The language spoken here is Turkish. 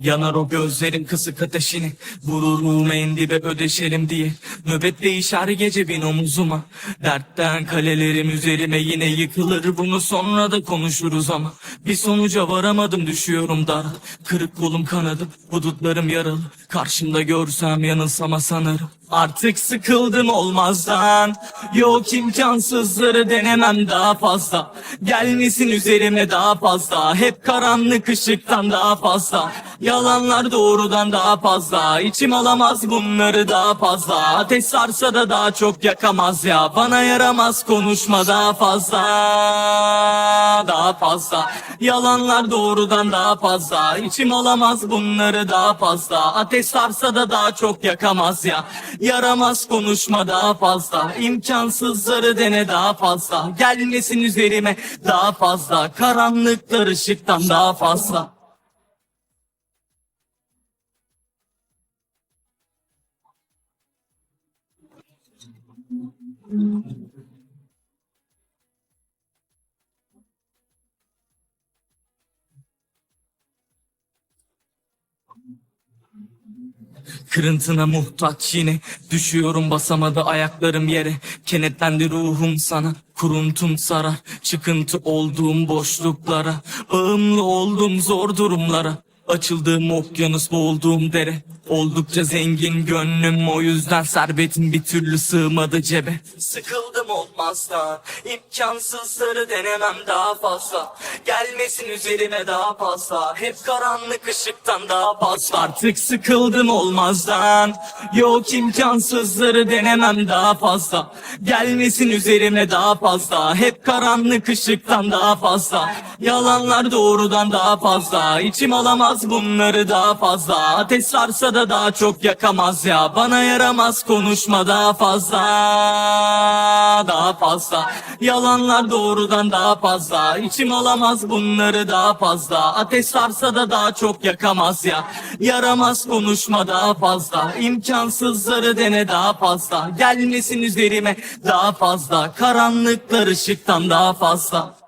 Yanar o gözlerin kısık ateşini Vururum en dibe ödeşelim diye. Nöbet değişer gece bin omuzuma. Dertten kalelerim üzerime yine yıkılır. Bunu sonra da konuşuruz ama. Bir sonuca varamadım düşüyorum dar. Kırık kolum kanadım Hudutlarım yaralı. Karşımda görsem yanılsama sanırım. Artık sıkıldım olmazdan. Yok imkansızları denemem daha fazla. Gelmesin üzerime daha fazla. Hep karanlık ışıktan daha fazla Yalanlar doğrudan daha fazla. İçim alamaz bunları daha fazla. Ateş sarsa da daha çok yakamaz ya. Bana yaramaz konuşma daha fazla. Daha fazla. Yalanlar doğrudan daha fazla. İçim alamaz bunları daha fazla. Ateş sarsa da daha çok yakamaz ya. Yaramaz konuşma daha fazla. İmkansızları dene daha fazla. Gelmesin üzerime daha fazla. Karanlıklar ışıktan daha fazla Kırıntına muhtaç yine. Düşüyorum basamadı ayaklarım yere. Kenetlendi ruhum sana. Kuruntum sarar. Çıkıntı olduğum boşluklara. Bağımlı oldum zor durumlara. Açıldığım okyanus boğulduğum dere Oldukça zengin gönlüm o yüzden servetim bir türlü sığmadı cebe. Sıkıldım olmazdan imkansızları denemem daha fazla. Gelmesin üzerime daha fazla Hep karanlık ışıktan daha fazla. Artık sıkıldım olmazdan Yok imkansızları denemem daha fazla. Gelmesin üzerime daha fazla Hep karanlık ışıktan daha fazla. Yalanlar doğrudan daha fazla İçim alamaz bunları daha fazla. Ateş sarsa da daha çok yakamaz ya. Bana yaramaz konuşma daha fazla Daha fazla. Yalanlar doğrudan daha fazla. İçim alamaz bunları daha fazla. Ateş sarsa da daha çok yakamaz ya. Yaramaz konuşma daha fazla. İmkansızları dene daha fazla. Gelmesin üzerime daha fazla. Karanlıklar ışıktan daha fazla